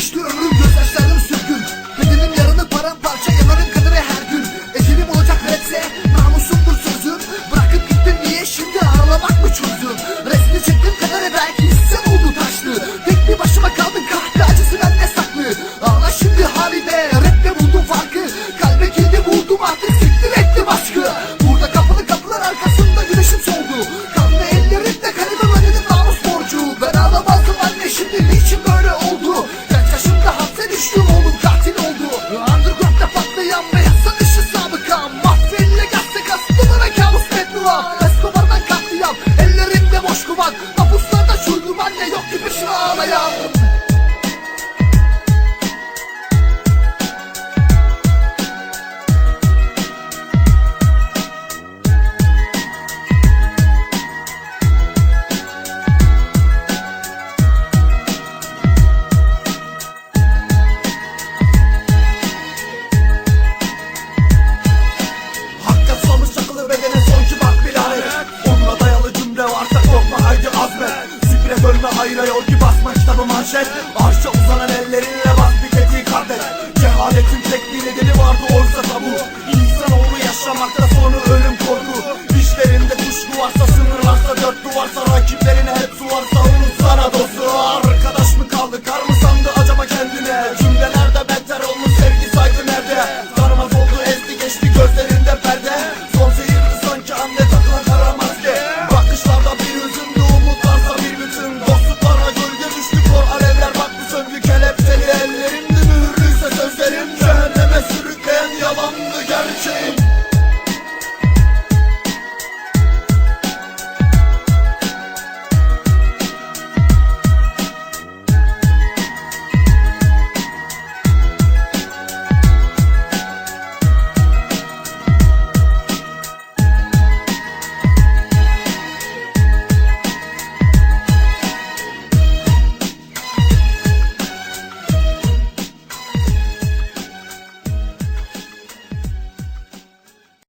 İşte öyle boş kuman Kapuslarda çulguman ne yok gibi şu şey ağlayan. Hayra yol ki basma kitabı manşet. Arşa uzanan ellerinle